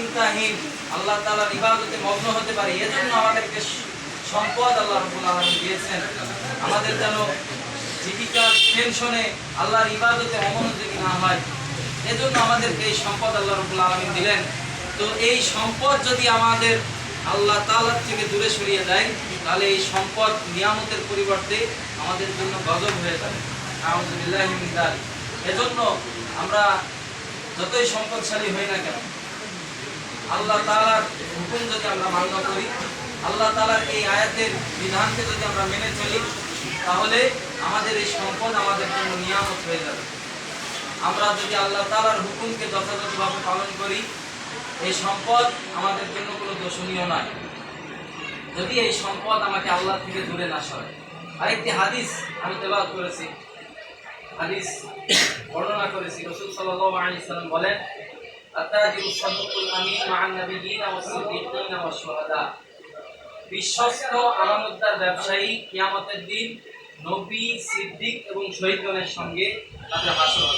চিন্তাহীন আল্লাহ তাআলার ইবাদতে মগ্ন হতে পারি। এজন্য আমাদেরকে সম্পদ আল্লাহ রাব্বুল আলামিন দিয়েছেন। আমাদের যেন জীবিকার টেনশনে আল্লাহর ইবাদতে অমনোযোগী না হয়। এজন্য আমাদেরকে এই সম্পদ আল্লাহ রাব্বুল আলামিন দিলেন। তো এই সম্পদ যদি আমাদের আল্লাহ তাআলার থেকে দূরে সরিয়ে দেয়, তাহলে এই সম্পদ নিয়ামতের পরিবর্তে আমাদের জন্য গজব হয়ে যাবে। আলহামদুলিল্লাহ এজন্য আমরা যতই সম্পদশালী হই না কেন আল্লাহ তালার হুকুম যদি আমরা মান্য করি, আল্লাহ তালার এই আয়াতের বিধানকে যদি আমরা মেনে চলি, তাহলে আমাদের এই সম্পদ আমাদের জন্য নিয়ামত হয়ে যাবে। আমরা যদি আল্লাহ তালার হুকুমকে যথাযথভাবে পালন করি, এই সম্পদ আমাদের জন্য কোনো দোষণীয় নয়। যদি এই সম্পদ আমাকে আল্লাহ থেকে দূরে না সরে আরেকটি হাদিস আমি তেলাওয়াত করেছি। হাদিস বর্ণনা করেছি। রসুল সাল্লাল্লাহু আলাইহি সাল্লাম বলেন আমিন মা'আন নাবিয়্যিনা ওয়াস সিদ্দিকিনা বিশ্বস্ত আমানতদার ব্যবসায়ী কিয়ামতের দিন নবী সিদ্দিক এবং শহীদগণের সঙ্গে তাদের হাসর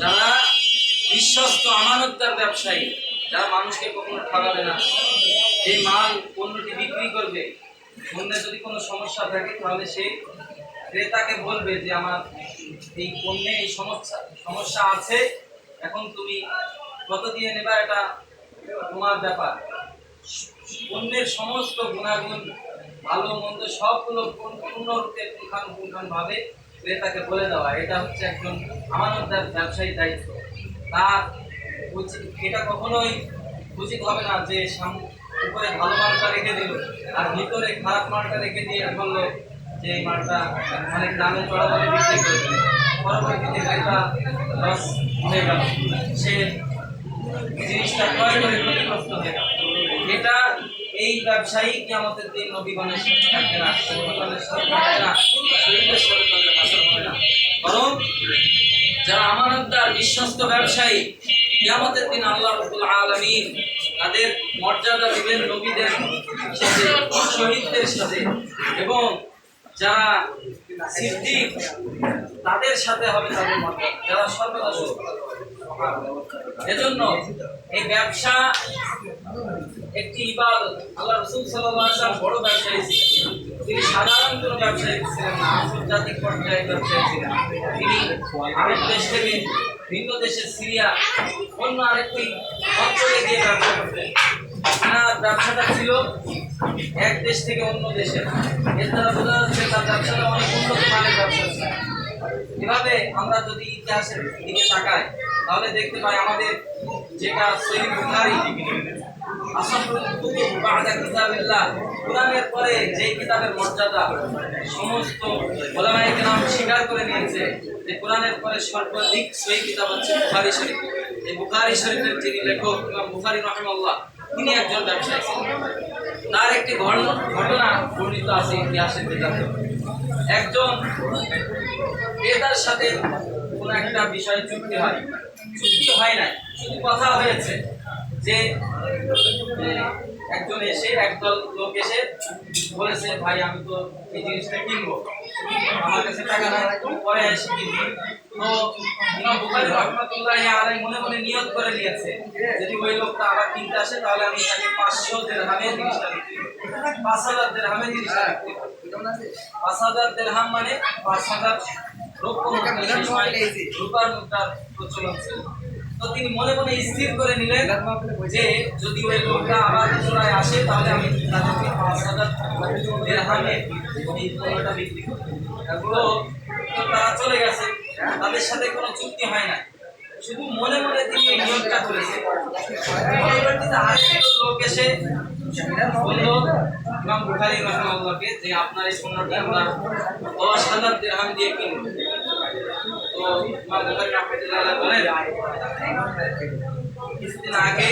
যারা বিশ্বস্ত আমানতদার ব্যবসায়ী, যারা মানুষকে কখনো ঠকাবে না, যে মাল পণ্যটি বিক্রি করবে, পণ্যে যদি কোনো সমস্যা থাকে, তাহলে সে ক্রেতাকে বলবে যে, আমার এই পণ্যে এই সমস্যা সমস্যা আছে এখন তুমি কত দিয়ে নেবা এটা তোমার ব্যাপার। অন্যের সমস্ত গুণাগুণ, ভালো, মন্দ, সবগুলো পূর্ণ- পূর্ণরূপে পুঙ্খানুপুঙ্খান ভাবে ক্রেতাকে বলে দেওয়া। এটা হচ্ছে একজন আমানতদার ব্যবসায়ীর দায়িত্ব। তার উচিত এটা কখনোই উচিত হবে না যে উপরে ভালো মালটা রেখে দিল, আর ভিতরে খারাপ মালটা রেখে দিয়ে বলল যে এই মালটা অনেক দামে চড়া দামে বিক্রি করে দিল পরবর্তীতে লস সে জিনিসটা এটা এই ব্যবসায়ী আমাদের দিন যারা বিশ্বস্ত ব্যবসায়ী, কিয়ামতের দিন আল্লাহ আলামিন তাদের মর্যাদা দিবেন নবীদের সাথে, শহীদদের সাথে এবং যারা সিদ্দিক, তাদের সাথে হবে তাদের যারা সর্বদা সত্য এজন্য এই ব্যবসা একটি ইবাদত। আল্লাহ রসুল আলাইহি বড় ব্যবসায়ী ছিলেন। তিনি সাধারণ কোনো ব্যবসায়ী ছিলেন না, আন্তর্জাতিক পর্যায়ে ব্যবসায়ী ছিলেন। তিনি আরেক দেশ থেকে ভিন্ন দেশের সিরিয়া, অন্য আরেকটি অঞ্চলে গিয়ে ব্যবসা করতেন। ব্যবসাটা ছিল এক দেশ থেকে অন্য দেশে। এর দ্বারা বোঝা যাচ্ছে তার ব্যবসাটা অনেক উন্নত মানের ব্যবসা এভাবে আমরা যদি ইতিহাসের দিকে তাকাই, তাহলে দেখতে পাই আমাদের যেটা সহিহ বুখারী কোরআনের পরে যে কিতাবের মর্যাদা সমস্ত ওলামায়ে কেরাম স্বীকার করে নিয়েছে যে কোরআনের পরে সর্বাধিক সেই কিতাব হচ্ছে বুখারী শরীফ। এই বুখারী শরীফের যিনি লেখক ইমাম বুখারী রাহিমাহুল্লাহ তিনি একজন ব্যবসায়ী ছিলেন। তার একটি ঘটনা ঘটনা বর্ণিত আছে ইতিহাসের কিতাবে একজন ক্রেতার সাথে কোনো একটা বিষয়ে চুক্তি হয়। চুক্তি হয় নাই, শুধু কথা হয়েছে যে একজন এসে, একদল লোক এসে বলেছে, ভাই, আমি তো এই জিনিসটা কিনবো। আমার কাছে টাকা নাই পরে এসে কিনবি। তো ইমাম বুখারী রহমাতুল্লাহি আলাইহি মনে মনে নিয়ত করে নিয়েছে যদি ওই লোকটা আবার কিনতে আসে তাহলে আমি তাকে পাঁচশো দেড়হামে জিনিসটা বিক্রি করব। পাঁচ হাজার দেড়হামে জিনিসটা বিক্রি করব। পাঁচ হাজার দেড়হাম মানে পাঁচ হাজার রৌপ্য মুদ্রা, সেই সময় রূপার মুদ্রার প্রচলন ছিল। তো তিনি মনে মনে স্থির করে নিলেন যে যদি ওই লোকটা আবার পুনরায় আসে, তাহলে আমি তাদেরকে পাঁচ হাজার দেড়হামে এই পণ্যটা বিক্রি করব। তো তারা চলে গেছে। তাদের সাথে কোনো চুক্তি হয় না শুধু মনে মনে তিনি এই নিয়োগটা করেছে পরবর্তীতে আরেকজন লোক এসে বলল, ইমাম বুখারী রাহিমাহুল্লাহকে যে আপনার এই পণ্যটি আমরা দশ হাজার দিরহাম দিয়ে কিনবো তো ইমাম বুখারী রাহিমাহুল্লাহ বলেন কিছুদিন আগে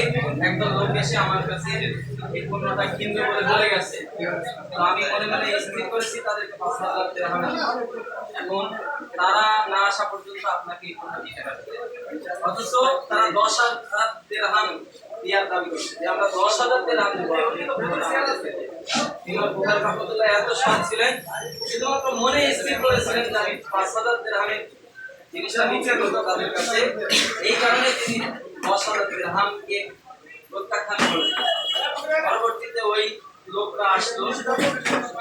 একদল লোক এসে আমার কাছে এই পণ্যটা কিনবে বলে বলে গেছে। তো আমি মনে মনে স্থির করেছি তাদেরকে পাঁচ হাজার এখন তারা না আসা পর্যন্ত আপনাকে এই পণ্য দিতে অথচ তারা দশ হাজার দেড়হাম ইয়ার দাবি করছে। আমরা দশ হাজার দেড়হাম দেবো। এত সৎ ছিলেন। শুধুমাত্র মনে স্থির করেছিলেন যে আমি পাঁচ হাজার দেড়হামে জিনিসটা করব তাদের কাছে। এই কারণে তিনি হাজার দিরহামকে প্রত্যাখ্যান করলেন। পরবর্তীতে ওই লোকরা আসলো,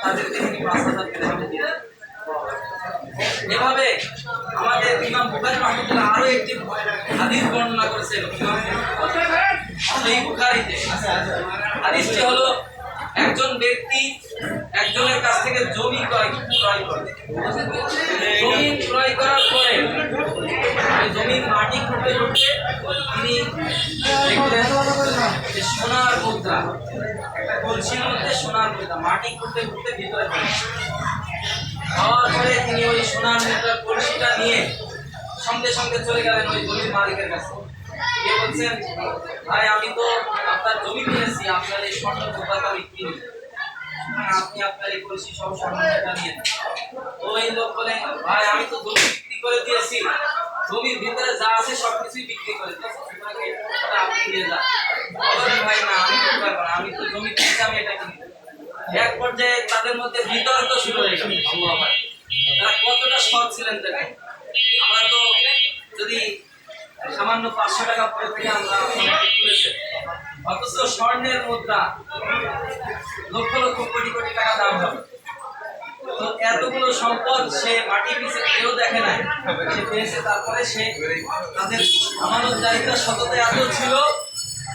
তাদেরকে তিনি পাঁচ হাজার দিলেন। এভাবে আমাদের ইমাম বুখারী রহমতুল্লাহ আরও একটি হাদিস বর্ণনা করেছেন। সেই বুখারীতে। হাদিসটি হলো, একজন ব্যক্তি একজনের কাছ থেকে জমি ক্রয় ক্রয় করে। জমি ক্রয় করার পরে জমির মাটি খুঁড়তে খুঁড়তে তিনি সোনার মুদ্রা। কলসির মধ্যে সোনার মুদ্রা, মাটি খুঁড়তে খুঁড়তে ভিতরে পড়েছে খাওয়ার পরে তিনি ওই সোনার মুদ্রার কলসিটা নিয়ে সঙ্গে সঙ্গে চলে গেলেন ওই জমির মালিকের কাছে। গিয়ে বলছেন, ভাই, আমি তো আপনার জমি কিনেছি, আপনার এই স্বর্ণ মুদ্রাটা আমি কিনি। আপনি আপনার এই কলসি সব স্বর্ণ মুদ্রা নিয়ে। ওই লোক বলে, ভাই, আমি তো জমি বিক্রি করে দিয়েছি জমির ভিতরে যা আছে সব কিছুই বিক্রি করে আপনি ভাই, না, আমি পারব না, আমি তো জমি কিনেছি আমি এটা কিনি। এক পর্যায়ে তাদের মধ্যে বিতর্ক শুরু হয়ে গেল। তারা কতটা সৎ ছিলেন দেখেন। আমরা তো যদি সামান্য পাঁচশো টাকা পরে থেকে আমরা অথচ স্বর্ণের মুদ্রা লক্ষ লক্ষ কোটি কোটি টাকা দাম হবে। তো এতগুলো সম্পদ সে মাটি পিছে কেউ দেখে নাই। সে পেয়েছে তারপরে সে তাদের আমানতদারিতা সততা এত ছিল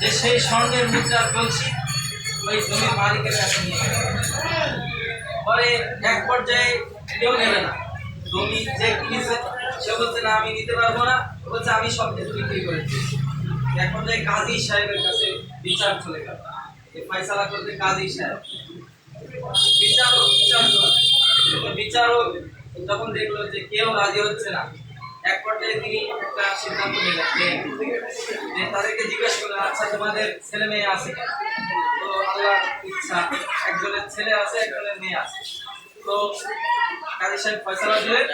যে সেই স্বর্ণের মুদ্রার কলসি ওই জমির মালিকের কাছে নিয়ে পরে এক পর্যায়ে কেউ নেবে না। জমি যে কিনেছে, সে বলছে, না, আমি নিতে পারব না। বলছে, আমি সব কিছু বিক্রি করে দিয়েছি। এক পর্যায়ে কাজী সাহেবের কাছে বিচার চলে গেল। ফয়সালা করতে কাজী সাহেব বিচার বিচার করবে। বিচারক যখন দেখল যে কেউ রাজি হচ্ছে না। এক পর্যায়ে তিনি একটা সিদ্ধান্ত নিলেন যে তাদেরকে জিজ্ঞেস করলেন আচ্ছা তোমাদের ছেলে মেয়ে আছে তো আল্লাহ ইচ্ছা, একজনের ছেলে আছে, একজনের মেয়ে আছে। তো কাজী সাহেব ফয়সালা দিলেন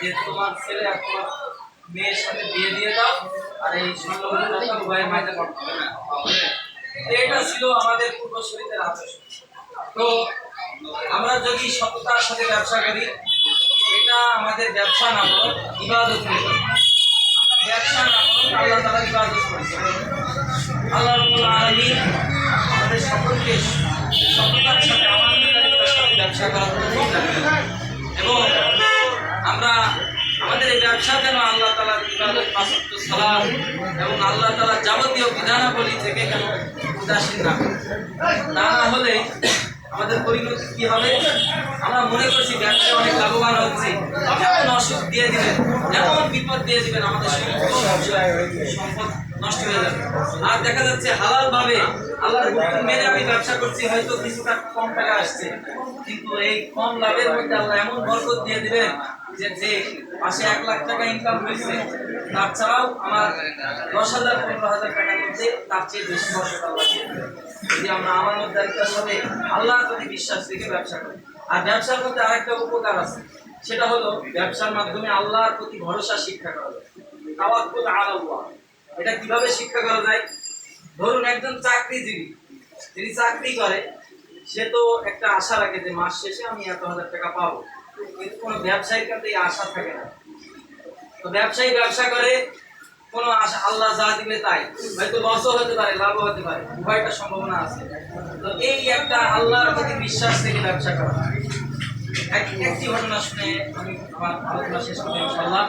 যে, তোমার ছেলে আর তোমার মেয়ের সাথে বিয়ে দিয়ে দাও, আর এই মুদ্রাটা উভয়ের মাইতে করতে হবে। এটা ছিল আমাদের পূর্বসূরীদের আদর্শ। তো আমরা যদি সততার সাথে ব্যবসা করি, এটা আমাদের ব্যবসা না হলো ইবাদত ব্যবসা না হলো আল্লাহ তালা ইবাদত করেছে আল্লাহ রব্বুল আলামিন আমাদের সকলকে সততার সাথে আমাদের ব্যবসা করুন। এবং আমরা আমাদের এই ব্যবসা যেন আল্লাহ তালা ইবাদত পাঁচত্ব সালাম এবং আল্লাহ তালা যাবতীয় বিধানাবলী থেকে কেন উদাসীন না না হলে আমাদের পরিণতি কি হবে? আমরা মনে করছি ব্যবসায় অনেক লাভবান হচ্ছে। এমন অসুখ দিয়ে দিবেন এমন বিপদ দিয়ে দিবেন, আমাদের সম্পদ নষ্ট হয়ে যাবে। আর দেখা যাচ্ছে হালাল ভাবে আল্লাহর হুকুম মেনে আমি ব্যবসা করছি, হয়তো কিছুটা কম টাকা আসছে। কিন্তু এই কম লাভের মধ্যে আল্লাহ এমন বরকত দিয়ে দিবেন যে যে মাসে এক লাখ টাকা ইনকাম হয়েছে, তার ছাড়াও আমার দশ হাজার, পনেরো হাজার টাকার মধ্যে তার চেয়ে বেশি বরকত আল্লাহ। যদি আমরা দায়িত্বের সাথে আল্লাহর প্রতি বিশ্বাস রেখে ব্যবসা করি। আর ব্যবসার মধ্যে আরেকটা উপকার আছে। সেটা হলো ব্যবসার মাধ্যমে আল্লাহর প্রতি ভরসা শিক্ষা করা যায়। তাওয়াক্কুল এটা কীভাবে শিক্ষা করা যায়? ধরুন একজন চাকরিজীবী, যিনি চাকরি করে, সে তো একটা আশা রাখে যে মাস শেষে আমি এত হাজার টাকা পাবো। কিন্তু কোনো ব্যবসায়ীর কাছে এই আশা থাকে না। তো ব্যবসায়ী ব্যবসা করে কোনো আশা আল্লাহ যা দিবে তাই। হয়তো লসও হতে পারে, লাভও হতে পারে উভয়টা সম্ভাবনা আছে। তো এই একটা আল্লাহর প্রতি বিশ্বাস থেকে ব্যবসা করা। এক- একটি ঘটনা শুনে আমি আমার আলোচনা শেষ করব ইনশাল্লাহ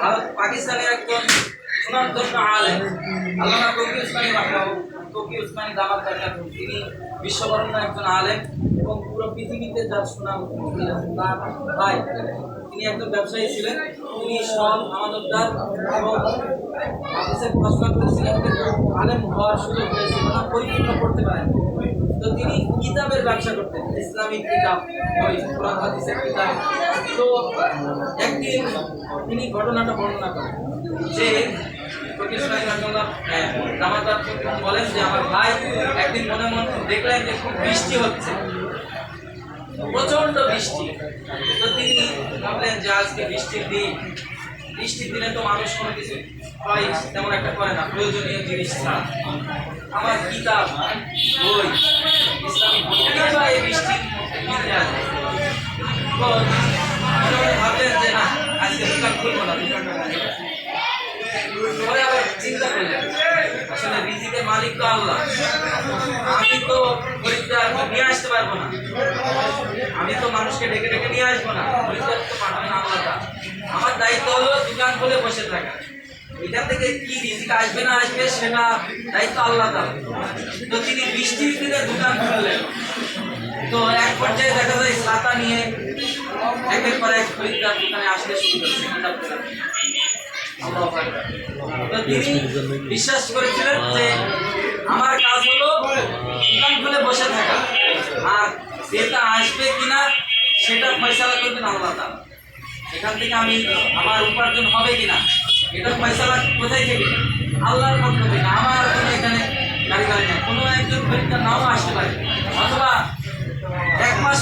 ভারত পাকিস্তানের একজন সুনামধন্য আলেম, আল্লামা তকি উসমানী রাখাও তকি উসমানী দামাত কাটাকুন তিনি বিশ্ববরণ্য একজন আলেম এবং পুরো পৃথিবীতে যার সুনাম তার ভাই তিনি একজন ব্যবসায়ী ছিলেন। তিনি সৎ আমানতদার এবং পড়াশোনা করেছিলেন কিন্তু আলেম হওয়ার সুযোগ হয়েছিল না পরিপূর্ণ করতে পারেন। তো তিনি কিতাবের ব্যবসা করতেন ইসলামিক কিতাব কোরআন কিতাব। তো একদিন তিনি ঘটনাটা বর্ণনা করেন। যে প্রতিষ্ঠান বলেন যে, আমার ভাই একদিন মনে মনে দেখলেন যে খুব বৃষ্টি হচ্ছে। প্রচণ্ড বৃষ্টি। তো তিনি ভাবলেন যে আজকে বৃষ্টির দিন। বৃষ্টির দিনে তো মানুষ কোনো কিছু হয় তেমন একটা করে না, প্রয়োজনীয় জিনিস আমার কিতাব বই। ইসলামী বই এই বৃষ্টি মালিক তো আল্লাহ। আমি তো খরিদ্দার নিয়ে আসতে পারব না। আমি তো মানুষকে ডেকে ডেকে নিয়ে আসব না। খরিদ্দার তো পাঠাবেন আল্লাহ তাআলা। আমার দায়িত্ব হলো দোকান খুলে বসে থাকা। এখান থেকে কি রিজিক আসবে না আসবে সেটা দায়িত্ব আল্লাহ তাআলা। তো তিনি বৃষ্টির দিনে দোকান খুললেন। তো এক পর্যায়ে দেখা যায়, ছাতা নিয়ে একের পর এক খরিদ্দার দোকানে আসতে শুরু করেছে। বিশ্বাস করেছিলেন যে আমার কাজ হলো দোকান খুলে বসে থাকা। আর যেটা আসবে কিনা, সেটা ফয়সালা করবেন আল্লাহ তাআলা এখান থেকে আমি আমার উপার্জন হবে কিনা, এটা ফয়সালা কোথায় থেকে? আল্লাহর পক্ষ থেকে। আমার কোনো এখানে গাড়ি গাড়ি নেই। কোনো একজন খরিদ্দার নাও আসতে পারে। অথবা এক মাস